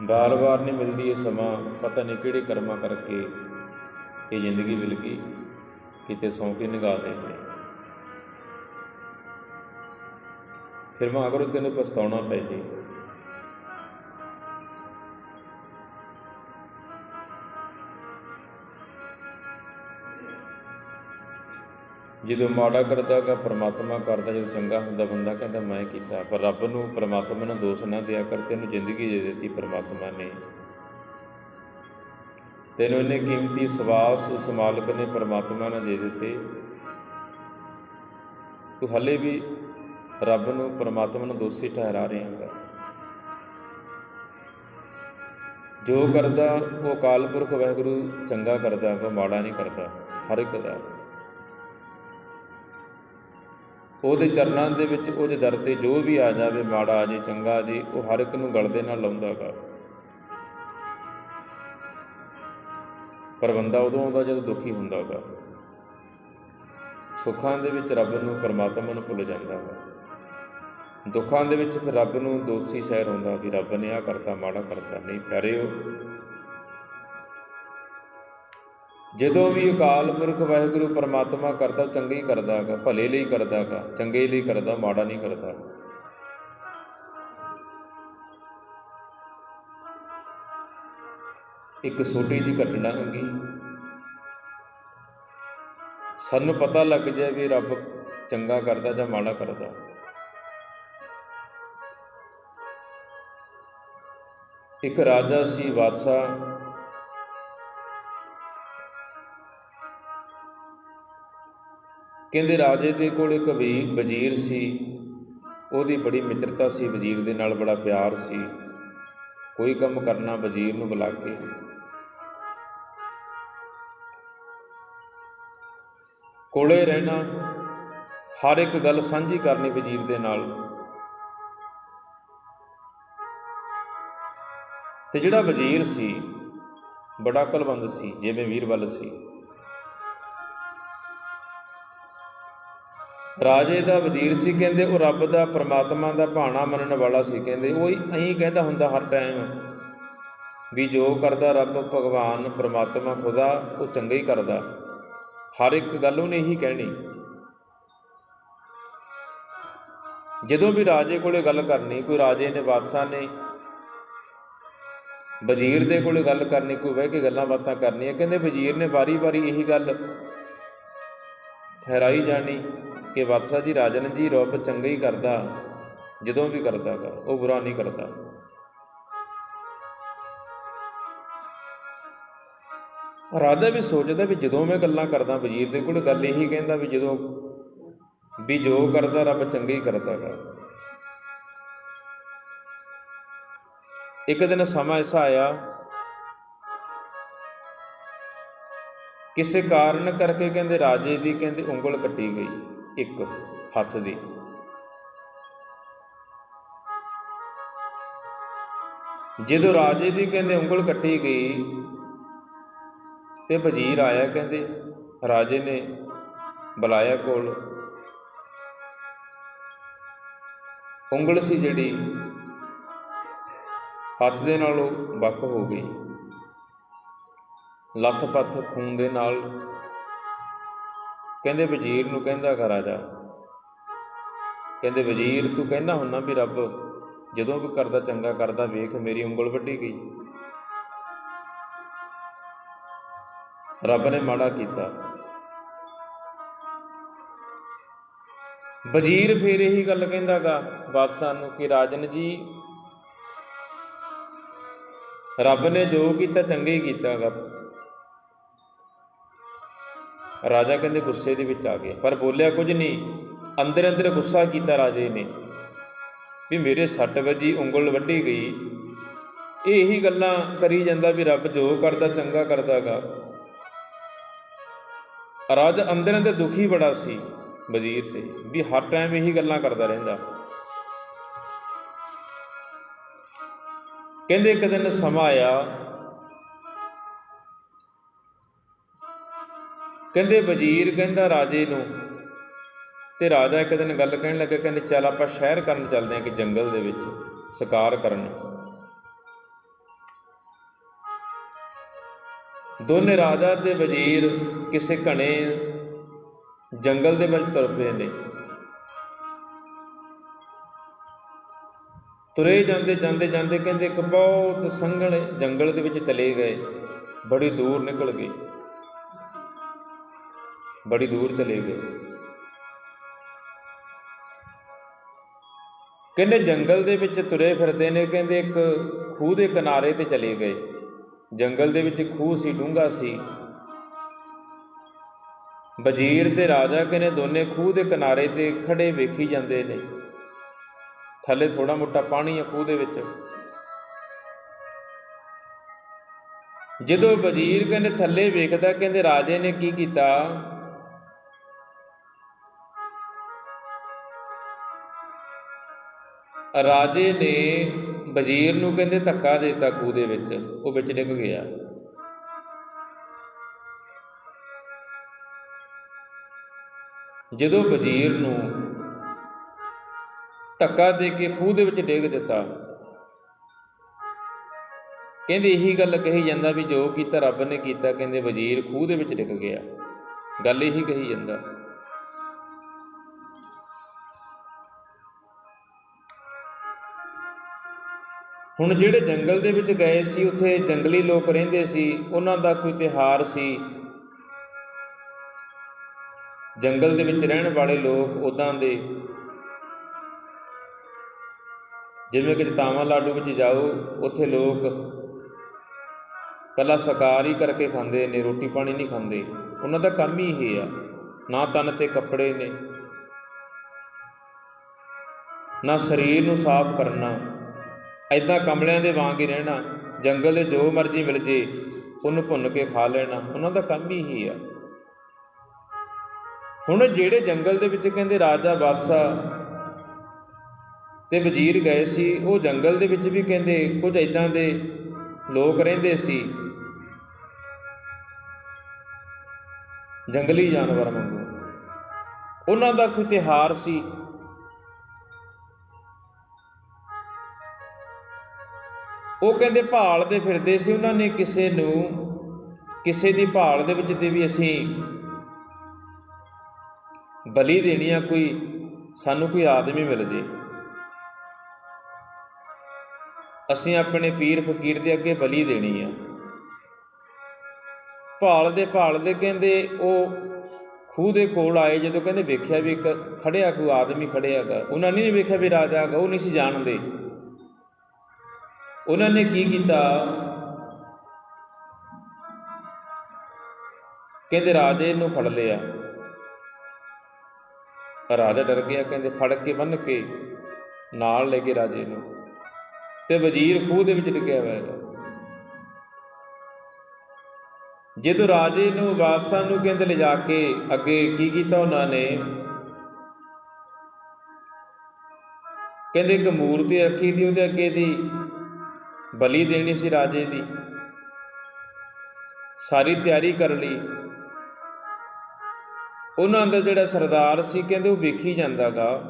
ਵਾਰ ਵਾਰ ਨਹੀਂ ਮਿਲਦੀ ਇਹ ਸਮਾਂ, ਪਤਾ ਨਹੀਂ ਕਿਹੜੇ ਕਰਮਾਂ ਕਰਕੇ ਇਹ ਜ਼ਿੰਦਗੀ ਮਿਲ ਗਈ, ਕਿਤੇ ਸੌਂ ਕੇ ਨਿਗਾਹ ਦੇ ਪਏ। ਫਿਰ ਮਾਂ ਅਗਰ ਤੈਨੂੰ ਪਛਤਾਉਣਾ ਪੈ ਜੇ। ਜਦੋਂ ਮਾੜਾ ਕਰਦਾ ਗਾ, ਪਰਮਾਤਮਾ ਕਰਦਾ, ਜਦੋਂ ਚੰਗਾ ਹੁੰਦਾ, ਬੰਦਾ ਕਹਿੰਦਾ, ਮੈਂ ਕੀਤਾ। ਪਰ ਰੱਬ ਨੂੰ ਪਰਮਾਤਮਾ ਨੂੰ ਦੋਸ਼ ਨਾ ਦਿਆ ਕਰ, ਤੈਨੂੰ ਜ਼ਿੰਦਗੀ ਦੇ ਦਿੱਤੀ ਪਰਮਾਤਮਾ ਨੇ। ਤੈਨੂੰ ਇਹਨੇ ਕੀਮਤੀ ਸਵਾਸ ਉਸ ਮਾਲਕ ਨੇ ਪਰਮਾਤਮਾ ਨੇ ਦੇ ਦਿੱਤੇ। ਤੂੰ ਹਲੇ ਵੀ ਰੱਬ ਨੂੰ ਪਰਮਾਤਮਾ ਨੂੰ ਦੋਸ਼ੀ ਠਹਿਰਾ ਰਿਹਾ ਹੈਗਾ ਜੋ ਕਰਦਾ, ਉਹ ਅਕਾਲ ਪੁਰਖ ਵਾਹਿਗੁਰੂ ਚੰਗਾ ਕਰਦਾ ਕੋ ਮਾੜਾ ਨਹੀਂ ਕਰਦਾ, ਹਰ ਇੱਕ ਦਾ। ਉਹਦੇ ਚਰਨਾਂ ਦੇ ਵਿੱਚ ਉਹਦੇ ਦਰ ਤੇ ਜੋ ਵੀ ਆ ਜਾਵੇ, ਮਾੜਾ ਆ ਜੇ, ਚੰਗਾ ਆ ਜੇ, ਉਹ ਹਰ ਇੱਕ ਨੂੰ ਗਲ ਦੇ ਨਾਲ ਲਾਉਂਦਾਗਾ ਪਰ ਬੰਦਾ ਉਦੋਂ ਆਉਂਦਾ ਜਦੋਂ ਦੁਖੀ ਹੁੰਦਾ ਹੁੰਦਾਗਾ ਸੁੱਖਾਂ ਦੇ ਵਿੱਚ ਰੱਬ ਨੂੰ, ਪਰਮਾਤਮਾ ਨੂੰ ਭੁੱਲ ਜਾਂਦਾ ਜਾਂਦਾਗਾ ਦੁੱਖਾਂ ਦੇ ਵਿੱਚ ਫਿਰ ਰੱਬ ਨੂੰ ਦੋਸ਼ੀ ਸ਼ਹਿਰ ਹੁੰਦਾ ਵੀ ਰੱਬ ਨੇ ਆ ਕਰਤਾ, ਮਾੜਾ ਕਰਤਾ, ਨਹੀਂ, ਪਿਆਰਿਓ ਜਦੋਂ ਵੀ ਅਕਾਲ ਪੁਰਖ ਵਾਹਿਗੁਰੂ ਪਰਮਾਤਮਾ ਕਰਦਾ ਉਹ ਚੰਗਾ ਹੀ ਕਰਦਾ ਹੈਗਾ, ਭਲੇ ਲਈ ਕਰਦਾ ਹੈਗਾ, ਚੰਗੇ ਲਈ ਕਰਦਾ, ਮਾੜਾ ਨਹੀਂ ਕਰਦਾ। ਇੱਕ ਛੋਟੀ ਜੀ ਘਟਨਾ ਹੈਗੀ। ਸਾਨੂੰ ਪਤਾ ਲੱਗ ਜਾਏ ਵੀ ਰੱਬ ਚੰਗਾ ਕਰਦਾ ਜਾਂ ਮਾੜਾ ਕਰਦਾ। ਇੱਕ ਰਾਜਾ ਸੀ, ਬਾਦਸ਼ਾਹ ਕਹਿੰਦੇ ਰਾਜੇ ਦੇ ਕੋਲ ਇੱਕ ਵੀ ਵਜ਼ੀਰ ਸੀ, ਉਹਦੀ ਬੜੀ ਮਿੱਤਰਤਾ ਸੀ, ਵਜ਼ੀਰ ਦੇ ਨਾਲ ਬੜਾ ਪਿਆਰ ਸੀ। ਕੋਈ ਕੰਮ ਕਰਨਾ ਵਜ਼ੀਰ ਨੂੰ ਬੁਲਾ ਕੇ। ਕੋਲੇ ਰਹਿਣਾ, ਹਰ ਇੱਕ ਗੱਲ ਸਾਂਝੀ ਕਰਨੀ ਵਜ਼ੀਰ ਦੇ ਨਾਲ। ਤੇ ਜਿਹੜਾ ਵਜ਼ੀਰ ਸੀ, ਬੜਾ ਕਲਵੰਦ ਸੀ, ਜਿਵੇਂ ਵੀਰਬਲ ਸੀ। ਰਾਜੇ ਦਾ ਵਜ਼ੀਰ ਸੀ, ਕਹਿੰਦੇ ਉਹ ਰੱਬ ਦਾ, ਪਰਮਾਤਮਾ ਦਾ ਭਾਣਾ ਮੰਨਣ ਵਾਲਾ ਸੀ, ਕਹਿੰਦੇ ਉਹ ਐਂ ਕਹਿੰਦਾ ਹੁੰਦਾ ਹਰ ਟਾਈਮ ਵੀ ਜੋ ਕਰਦਾ ਰੱਬ ਭਗਵਾਨ, ਪਰਮਾਤਮਾ ਖੁਦਾ, ਉਹ ਚੰਗਾ ਹੀ ਕਰਦਾ। ਹਰ ਇੱਕ ਗੱਲ ਉਹਨੇ ਇਹੀ ਕਹਿਣੀ। ਜਦੋਂ ਵੀ ਰਾਜੇ ਕੋਲੇ ਗੱਲ ਕਰਨੀ, ਕੋਈ ਰਾਜੇ ਨੇ, ਬਾਦਸ਼ਾਹ ਨੇ, ਵਜ਼ੀਰ ਦੇ ਕੋਲੇ ਗੱਲ ਕਰਨੀ, ਕੋਈ ਬਹਿ ਕੇ ਗੱਲਾਂ ਬਾਤਾਂ ਕਰਨੀਆਂ, ਕਹਿੰਦੇ ਵਜ਼ੀਰ ਨੇ ਵਾਰੀ-ਵਾਰੀ ਇਹੀ ਗੱਲ ਠਹਿਰਾਈ ਜਾਣੀ। ਕਿ ਬਾਦਸ਼ਾਹ ਜੀ, ਰਾਜਨ ਜੀ, ਰੱਬ ਚੰਗਾ ਹੀ ਕਰਦਾ, ਜਦੋਂ ਵੀ ਕਰਦਾ ਗਾ ਉਹ ਬੁਰਾ ਨਹੀਂ ਕਰਦਾ। ਰਾਜਾ ਵੀ ਸੋਚਦਾ ਵੀ ਜਦੋਂ ਮੈਂ ਗੱਲਾਂ ਕਰਦਾ, ਵਜ਼ੀਰ ਦੇ ਕੋਲ ਗੱਲ ਇਹੀ ਕਹਿੰਦਾ ਵੀ ਜਦੋਂ ਵੀ ਜੋ ਕਰਦਾ, ਰੱਬ ਚੰਗਾ ਹੀ ਕਰਦਾ ਗਾ ਇੱਕ ਦਿਨ ਸਮਾਂ ਐਸਾ ਆਇਆ, ਕਿਸੇ ਕਾਰਨ ਕਰਕੇ ਕਹਿੰਦੇ ਰਾਜੇ ਦੀ ਕਹਿੰਦੇ ਉਂਗਲ ਕੱਟੀ ਗਈ। ਇੱਕ ਹੱਥ ਦੀ। ਜਦੋਂ ਰਾਜੇ ਦੀ ਕਹਿੰਦੇ ਉਂਗਲ ਕੱਟੀ ਗਈ ਤੇ ਵਜ਼ੀਰ ਆਇਆ ਕਹਿੰਦੇ, ਰਾਜੇ ਨੇ ਬੁਲਾਇਆ ਕੋਲ। ਉਂਗਲ ਸੀ ਜਿਹੜੀ, ਹੱਥ ਦੇ ਨਾਲੋਂ ਵੱਖ ਹੋ ਗਈ। ਲੱਥ-ਪੱਥ ਖੂਨ ਦੇ ਨਾਲ ਕਹਿੰਦੇ ਵਜ਼ੀਰ ਨੂੰ ਕਹਿੰਦਾ ਗਾ ਰਾਜਾ ਕਹਿੰਦੇ ਵਜ਼ੀਰ, ਤੂੰ ਕਹਿੰਦਾ ਹੁੰਨਾ ਵੀ ਰੱਬ ਜਦੋਂ ਵੀ ਕਰਦਾ ਚੰਗਾ ਕਰਦਾ ਵੇਖ ਮੇਰੀ ਉਂਗਲ ਵੱਢੀ ਗਈ। ਰੱਬ ਨੇ ਮਾੜਾ ਕੀਤਾ। ਵਜ਼ੀਰ ਫੇਰ ਇਹੀ ਗੱਲ ਕਹਿੰਦਾਗਾ ਬਾਦਸ਼ਾਹ ਨੂੰ ਕਿ ਰਾਜਨ ਜੀ, ਰੱਬ ਨੇ ਜੋ ਕੀਤਾ ਚੰਗਾ ਹੀ ਕੀਤਾਗਾ। ਰਾਜਾ ਕਹਿੰਦੇ ਗੁੱਸੇ ਦੇ ਵਿੱਚ ਆ ਗਿਆ ਪਰ ਬੋਲਿਆ ਕੁਝ ਨਹੀਂ। ਅੰਦਰ ਅੰਦਰ ਗੁੱਸਾ ਕੀਤਾ ਰਾਜੇ ਨੇ ਵੀ ਮੇਰੇ ਸੱਟ ਵੱਜੀ, ਉਂਗਲ ਵੱਢੀ ਗਈ। ਇਹ ਇਹੀ ਗੱਲਾਂ ਕਰੀ ਜਾਂਦਾ ਵੀ ਰੱਬ ਜੋ ਕਰਦਾ, ਚੰਗਾ ਕਰਦਾਗਾ। ਰਾਜ ਅੰਦਰ ਅੰਦਰ ਦੁਖੀ ਬੜਾ ਸੀ ਵਜ਼ੀਰ ਤੇ, ਵੀ ਹਰ ਟਾਈਮ ਇਹੀ ਗੱਲਾਂ ਕਰਦਾ ਰਹਿੰਦਾ। ਕਹਿੰਦੇ ਇੱਕ ਦਿਨ ਸਮਾਂ ਆਇਆ ਕਹਿੰਦੇ ਵਜ਼ੀਰ ਕਹਿੰਦਾ ਰਾਜੇ ਨੂੰ, ਤੇ ਰਾਜਾ ਇੱਕ ਦਿਨ ਗੱਲ ਕਹਿਣ ਲੱਗਾ, ਕਹਿੰਦੇ ਚੱਲ ਆਪਾਂ ਸ਼ਹਿਰ ਕਰਨ ਚੱਲਦੇ ਹਾਂ ਕਿ ਜੰਗਲ ਦੇ ਵਿੱਚ, ਸ਼ਿਕਾਰ ਕਰਨ। ਦੋਨੇ ਰਾਜਾ ਤੇ ਵਜ਼ੀਰ ਕਿਸੇ ਘਣੇ ਜੰਗਲ ਦੇ ਵਿੱਚ ਤੁਰ ਪਏ ਨੇ। ਤੁਰੇ ਜਾਂਦੇ ਜਾਂਦੇ ਜਾਂਦੇ ਕਹਿੰਦੇ ਇੱਕ ਬਹੁਤ ਸੰਘਣੇ ਜੰਗਲ ਦੇ ਵਿੱਚ ਚਲੇ ਗਏ, ਬੜੀ ਦੂਰ ਨਿਕਲ ਗਏ। ਬੜੀ ਦੂਰ ਚਲੇ ਗਏ। ਕਹਿੰਦੇ ਜੰਗਲ ਦੇ ਵਿੱਚ ਤੁਰੇ ਫਿਰਦੇ ਨੇ, ਕਹਿੰਦੇ ਇੱਕ ਖੂਹ ਦੇ ਕਿਨਾਰੇ ਤੇ ਚਲੇ ਗਏ। ਜੰਗਲ ਦੇ ਵਿੱਚ ਖੂਹ ਸੀ, ਡੂੰਘਾ ਸੀ। ਵਜ਼ੀਰ ਤੇ ਰਾਜਾ ਕਹਿੰਦੇ ਦੋਨੇ ਖੂਹ ਦੇ ਕਿਨਾਰੇ ਤੇ ਖੜੇ ਵੇਖੀ ਜਾਂਦੇ ਨੇ। ਥੱਲੇ ਥੋੜਾ ਮੋਟਾ ਪਾਣੀ ਆ ਖੂਹ ਦੇ ਵਿੱਚ। ਜਦੋਂ ਵਜ਼ੀਰ ਕਹਿੰਦੇ ਥੱਲੇ ਵੇਖਦਾ, ਕਹਿੰਦੇ ਰਾਜੇ ਨੇ ਕੀ ਕੀਤਾ? ਰਾਜੇ ਨੇ ਵਜ਼ੀਰ ਨੂੰ ਕਹਿੰਦੇ ਧੱਕਾ ਦੇ ਦਿੱਤਾ ਖੂਹ ਦੇ ਵਿੱਚ, ਉਹ ਵਿੱਚ ਡਿੱਗ ਗਿਆ। ਜਦੋਂ ਵਜ਼ੀਰ ਨੂੰ ਧੱਕਾ ਦੇ ਕੇ ਖੂਹ ਦੇ ਵਿੱਚ ਡਿੱਗ ਦਿੱਤਾ, ਕਹਿੰਦੇ ਇਹੀ ਗੱਲ ਕਹੀ ਜਾਂਦਾ ਵੀ ਜੋ ਕੀਤਾ ਰੱਬ ਨੇ ਕੀਤਾ, ਕਹਿੰਦੇ ਵਜ਼ੀਰ ਖੂਹ ਦੇ ਵਿੱਚ ਡਿੱਗ ਗਿਆ। ਗੱਲ ਇਹੀ ਕਹੀ ਜਾਂਦਾ। ਹੁਣ ਜਿਹੜੇ ਜੰਗਲ ਦੇ ਵਿੱਚ ਗਏ ਸੀ, ਉੱਥੇ ਜੰਗਲੀ ਲੋਕ ਰਹਿੰਦੇ ਸੀ, ਉਹਨਾਂ ਦਾ ਕੋਈ ਤਿਹਾਰ ਸੀ। ਜੰਗਲ ਦੇ ਵਿੱਚ ਰਹਿਣ ਵਾਲੇ ਲੋਕ ਉਦਾਂ ਦੇ। ਜਿਵੇਂ ਕਿ ਜਤਾਵਾਂ ਲਾਡੂ ਵਿੱਚ ਜਾਓ, ਉੱਥੇ ਲੋਕ ਕੱਲਾ ਸ਼ਿਕਾਰ ਹੀ ਕਰਕੇ ਖਾਂਦੇ ਨੇ, ਰੋਟੀ ਪਾਣੀ ਨਹੀਂ ਖਾਂਦੇ। ਉਹਨਾਂ ਦਾ ਕੰਮ ਹੀ ਇਹ ਆ, ਨਾ ਤਨ ਤੇ ਕੱਪੜੇ ਨੇ, ਨਾ ਸਰੀਰ ਨੂੰ ਸਾਫ਼ ਕਰਨਾ। ਐਦਾਂ ਕਮਲਿਆਂ ਦੇ ਵਾਂਗ ਹੀ ਰਹਿਣਾ, ਜੰਗਲ ਦੇ ਜੋ ਮਰਜ਼ੀ ਮਿਲ ਜੇ, ਉਹਨੂੰ ਭੁੰਨ ਕੇ ਖਾ ਲੈਣਾ, ਉਹਨਾਂ ਦਾ ਕੰਮ ਹੀ ਇਹ ਆ। ਹੁਣ ਜਿਹੜੇ ਜੰਗਲ ਦੇ ਵਿੱਚ ਕਹਿੰਦੇ ਰਾਜਾ ਬਾਦਸ਼ਾਹ ਤੇ ਵਜ਼ੀਰ ਗਏ ਸੀ, ਉਹ ਜੰਗਲ ਦੇ ਵਿੱਚ ਵੀ ਕਹਿੰਦੇ ਕੁਝ ਇਦਾਂ ਦੇ ਲੋਕ ਰਹਿੰਦੇ ਸੀ, ਜੰਗਲੀ ਜਾਨਵਰ ਵਾਂਗੂ। ਉਹਨਾਂ ਦਾ ਕੋਈ ਤਿਹਾਰ ਸੀ ਉਹ ਕਹਿੰਦੇ ਭਾਲਦੇ ਫਿਰਦੇ ਸੀ ਉਹਨਾਂ ਨੇ ਕਿਸੇ ਨੂੰ, ਕਿਸੇ ਦੀ ਭਾਲ ਦੇ ਵਿੱਚ ਤੇ ਵੀ ਅਸੀਂ ਬਲੀ ਦੇਣੀ ਆ, ਕੋਈ ਸਾਨੂੰ ਕੋਈ ਆਦਮੀ ਮਿਲ ਜੇ। ਅਸੀਂ ਆਪਣੇ ਪੀਰ ਫਕੀਰ ਦੇ ਅੱਗੇ ਬਲੀ ਦੇਣੀ ਆ। ਭਾਲ ਦੇ ਭਾਲ ਦੇ ਕਹਿੰਦੇ ਉਹ ਖੂਹ ਦੇ ਕੋਲ ਆਏ ਜਦੋਂ ਕਹਿੰਦੇ ਵੇਖਿਆ ਵੀ ਇੱਕ ਖੜਿਆ ਕੋਈ ਆਦਮੀ ਖੜਿਆਗਾ ਉਹਨਾਂ ਨੇ ਨਹੀਂ ਵੇਖਿਆ ਵੀ ਰਾਜਾ ਹੈਗਾ, ਉਹ ਨਹੀਂ ਸੀ ਜਾਣਦੇ। ਉਹਨਾਂ ਨੇ ਕੀ ਕੀਤਾ? ਕਹਿੰਦੇ ਰਾਜੇ ਨੂੰ ਫੜ ਲਿਆ। ਰਾਜਾ ਡਰ ਗਿਆ, ਕਹਿੰਦੇ ਫੜ ਕੇ ਬੰਨ ਕੇ ਨਾਲ ਲੈ ਕੇ ਰਾਜੇ ਨੂੰ। ਤੇ ਵਜ਼ੀਰ ਖੂਹ ਦੇ ਵਿੱਚ ਡਿੱਗਿਆ ਹੋਇਆ ਹੈਗਾ ਜਦੋਂ ਰਾਜੇ ਨੂੰ ਬਾਦਸ਼ਾਹ ਨੂੰ ਕਹਿੰਦੇ ਲਿਜਾ ਕੇ ਅੱਗੇ ਕੀ ਕੀਤਾ ਉਹਨਾਂ ਨੇ? ਕਹਿੰਦੇ ਇੱਕ ਮੂਰਤੀ ਰੱਖੀ ਦੀ ਉਹਦੇ ਅੱਗੇ ਦੀ ਬਲੀ ਦੇਣੀ ਸੀ ਰਾਜੇ ਦੀ। ਸਾਰੀ ਤਿਆਰੀ ਕਰ ਲਈ। ਉਹਨਾਂ ਦਾ ਜਿਹੜਾ ਸਰਦਾਰ ਸੀ, ਕਹਿੰਦੇ ਉਹ ਵੇਖੀ ਜਾਂਦਾਗਾ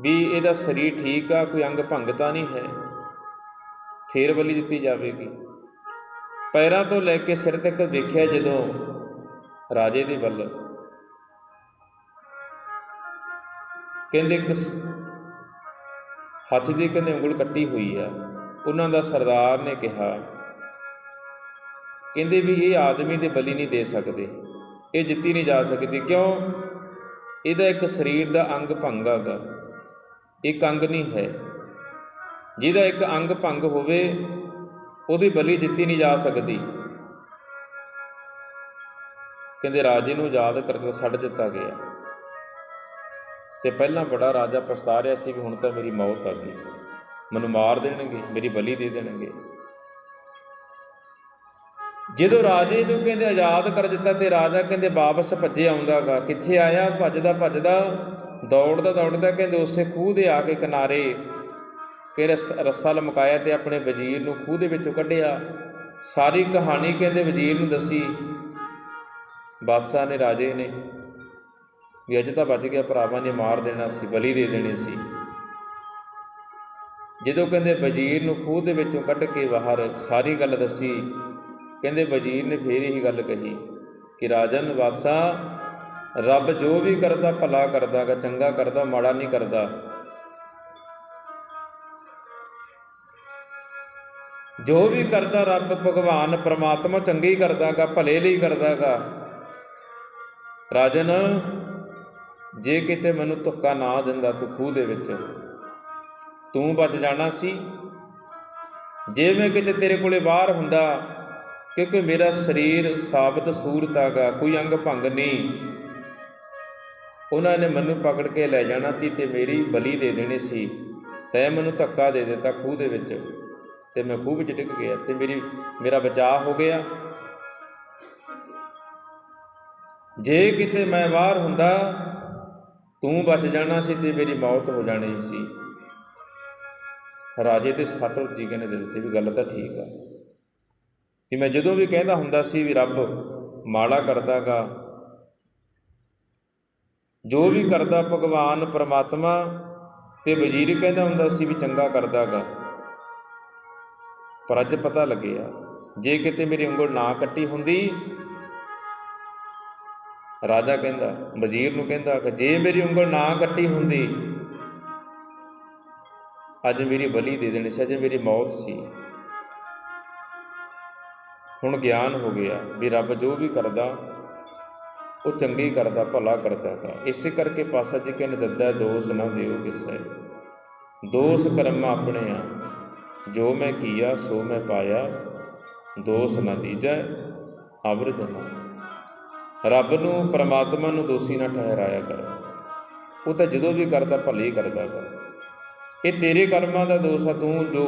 ਵੀ ਇਹਦਾ ਸਰੀਰ ਠੀਕ ਆ, ਕੋਈ ਅੰਗ ਭੰਗ ਤਾਂ ਨਹੀਂ ਹੈ। ਫੇਰ ਬਲੀ ਦਿੱਤੀ ਜਾਵੇਗੀ। ਪੈਰਾਂ ਤੋਂ ਲੈ ਕੇ ਸਿਰ ਤੱਕ ਦੇਖਿਆ ਜਦੋਂ ਰਾਜੇ ਦੇ ਵੱਲ। ਕਹਿੰਦੇ ਇੱਕ ਹੱਥ ਦੀ ਕਹਿੰਦੇ ਉਂਗਲ ਕੱਟੀ ਹੋਈ ਆ। ਉਹਨਾਂ ਦਾ ਸਰਦਾਰ ਨੇ ਕਿਹਾ, ਕਹਿੰਦੇ ਵੀ ਇਹ ਆਦਮੀ ਦੇ ਬਲੀ ਨਹੀਂ ਦੇ ਸਕਦੇ, ਇਹ ਜਿੱਤੀ ਨਹੀਂ ਜਾ ਸਕਦੀ, ਕਿਉਂ? ਇਹਦਾ ਇੱਕ ਸਰੀਰ ਦਾ ਅੰਗ ਭੰਗ ਹੈਗਾ, ਇੱਕ ਅੰਗ ਨਹੀਂ ਹੈ। ਜਿਹਦਾ ਇੱਕ ਅੰਗ ਭੰਗ ਹੋਵੇ, ਉਹਦੀ ਬਲੀ ਜਿੱਤੀ ਨਹੀਂ ਜਾ ਸਕਦੀ। ਕਹਿੰਦੇ ਰਾਜੇ ਨੂੰ ਆਜ਼ਾਦ ਕਰਕੇ ਛੱਡ ਦਿੱਤਾ ਗਿਆ। ਤੇ ਪਹਿਲਾਂ ਬੜਾ ਰਾਜਾ ਪਛਤਾ ਰਿਹਾ ਸੀ ਵੀ ਹੁਣ ਤਾਂ ਮੇਰੀ ਮੌਤ ਆ ਗਈ। ਮੈਨੂੰ ਮਾਰ ਦੇਣਗੇ, ਮੇਰੀ ਬਲੀ ਦੇ ਦੇਣਗੇ। ਜਦੋਂ ਰਾਜੇ ਨੂੰ ਕਹਿੰਦੇ, ਆਜ਼ਾਦ ਕਰ ਦਿੱਤਾ ਤੇ ਰਾਜਾ ਕਹਿੰਦੇ, ਵਾਪਸ ਭੱਜੇ ਆਉਂਦਾਗਾ। ਕਿੱਥੇ ਆਇਆ? ਭੱਜਦਾ ਭੱਜਦਾ, ਦੌੜਦਾ ਦੌੜਦਾ ਕਹਿੰਦੇ, ਉਸੇ ਖੂਹ ਦੇ ਆ ਕੇ ਕਿਨਾਰੇ ਕਿ ਰਸ- ਰੱਸਾ ਲਮਕਾਇਆ ਤੇ ਆਪਣੇ ਵਜ਼ੀਰ ਨੂੰ ਖੂਹ ਦੇ ਵਿੱਚੋਂ ਕੱਢਿਆ। ਸਾਰੀ ਕਹਾਣੀ ਕਹਿੰਦੇ ਵਜ਼ੀਰ ਨੂੰ ਦੱਸੀ। ਬਾਦਸ਼ਾਹ ਨੇ, ਰਾਜੇ ਨੇ ਵੀ ਅੱਜ ਤਾਂ ਬਚ ਗਿਆ, ਭਰਾਵਾਂ ਨੇ ਮਾਰ ਦੇਣਾ ਸੀ, ਬਲੀ ਦੇ ਦੇਣੀ ਸੀ। ਜਦੋਂ ਕਹਿੰਦੇ ਵਜ਼ੀਰ ਨੂੰ ਖੂਹ ਦੇ ਵਿੱਚੋਂ ਕੱਢ ਕੇ ਬਾਹਰ ਸਾਰੀ ਗੱਲ ਦੱਸੀ, ਕਹਿੰਦੇ ਵਜ਼ੀਰ ਨੇ ਫੇਰ ਇਹੀ ਗੱਲ ਕਹੀ ਕਿ ਰਾਜਨ ਵਾਸਾ ਰੱਬ ਜੋ ਵੀ ਕਰਦਾ ਭਲਾ ਕਰਦਾਗਾ ਚੰਗਾ ਕਰਦਾ, ਮਾੜਾ ਨਹੀਂ ਕਰਦਾ। ਜੋ ਵੀ ਕਰਦਾ ਰੱਬ ਭਗਵਾਨ, ਪ੍ਰਮਾਤਮਾ ਚੰਗੇ ਹੀ ਕਰਦਾਗਾ, ਭਲੇ ਲਈ ਕਰਦਾਗਾ। ਰਾਜਨ, ਜੇ ਕਿਤੇ ਮੈਨੂੰ ਧੱਕਾ ਨਾ ਦਿੰਦਾ ਤੂੰ ਖੂਹ ਦੇ ਵਿੱਚ ਤੂੰ ਬਚ ਜਾਣਾ ਸੀ। ਜੇ ਮੈਂ ਕਿਤੇ ਤੇਰੇ ਕੋਲੇ ਬਾਹਰ ਹੁੰਦਾ, ਕਿਉਂਕਿ ਮੇਰਾ ਸਰੀਰ ਸਾਬਤ ਸੂਰਤ ਹੈਗਾ, ਕੋਈ ਅੰਗ ਭੰਗ ਨਹੀਂ। ਉਹਨਾਂ ਨੇ ਮੈਨੂੰ ਪਕੜ ਕੇ ਲੈ ਜਾਣਾ ਸੀ ਤੇ ਮੇਰੀ ਬਲੀ ਦੇ ਦੇਣੀ ਸੀ। ਤੈ ਮੈਨੂੰ ਧੱਕਾ ਦੇ ਦਿੱਤਾ ਖੂਹ ਦੇ ਵਿੱਚ ਤੇ ਮੈਂ ਖੂਹ ਵਿੱਚ ਡਿੱਗ ਗਿਆ ਤੇ ਮੇਰੀ, ਮੇਰਾ ਬਚਾਅ ਹੋ ਗਿਆ। ਜੇ ਕਿਤੇ ਮੈਂ ਬਾਹਰ ਹੁੰਦਾ, ਤੂੰ ਬਚ ਜਾਣਾ ਸੀ ਤੇ ਮੇਰੀ ਮੌਤ ਹੋ ਜਾਣੀ ਸੀ। ਰਾਜੇ ਤੇ ਸੱਟ ਜੀ ਕਹਿੰਦੇ ਦਿਲ ਤੇ ਵੀ ਗੱਲ ਤਾਂ ਠੀਕ ਆ। ਕਿ ਮੈਂ ਜਦੋਂ ਵੀ ਕਹਿੰਦਾ ਹੁੰਦਾ ਸੀ ਵੀ ਰੱਬ ਮਾੜਾ ਕਰਦਾਗਾ, ਜੋ ਵੀ ਕਰਦਾ ਭਗਵਾਨ ਪਰਮਾਤਮਾ ਤੇ ਵਜ਼ੀਰ ਕਹਿੰਦਾ ਹੁੰਦਾ ਸੀ ਵੀ ਚੰਗਾ ਕਰਦਾਗਾ। ਪਰ ਅੱਜ ਪਤਾ ਲੱਗਿਆ, ਜੇ ਕਿਤੇ ਮੇਰੀ ਉਂਗਲ ਨਾ ਕੱਟੀ ਹੁੰਦੀ, ਰਾਜਾ ਕਹਿੰਦਾ, ਵਜ਼ੀਰ ਨੂੰ ਕਹਿੰਦਾ ਕਿ ਜੇ ਮੇਰੀ ਉਂਗਲ ਨਾ ਕੱਟੀ ਹੁੰਦੀ ਅੱਜ ਮੇਰੀ ਬਲੀ ਦੇ ਦੇਣੀ ਸੀ, ਅੱਜ ਮੇਰੀ ਮੌਤ ਸੀ। ਹੁਣ ਗਿਆਨ ਹੋ ਗਿਆ ਵੀ ਰੱਬ ਜੋ ਵੀ ਕਰਦਾ, ਉਹ ਚੰਗੀ ਕਰਦਾ, ਭਲਾ ਕਰਦਾ ਗਾ ਇਸੇ ਕਰਕੇ ਪਾਸਾ ਜੀ ਕਹਿੰਦੇ ਦੱਦਾ, ਦੋਸ ਨਾ ਦਿਓ ਕਿਸੇ। ਦੋਸ ਕਰਮ ਆਪਣੇ ਆ। ਜੋ ਮੈਂ ਕੀਆ, ਸੋ ਮੈਂ ਪਾਇਆ। ਦੋਸ ਨਾ ਦੀਜੈ, ਅਵਰ ਜਨਾ। ਰੱਬ ਨੂੰ, ਪਰਮਾਤਮਾ ਨੂੰ ਦੋਸ਼ੀ ਨਾ ਠਹਿਰਾਇਆ ਕਰ। ਉਹ ਤਾਂ ਜਦੋਂ ਵੀ ਕਰਦਾ, ਭਲੇ ਹੀ ਕਰਦਾ ਗਾ ਇਹ ਤੇਰੇ ਕਰਮਾਂ ਦਾ ਦੋਸ਼ ਆ ਤੂੰ ਜੋ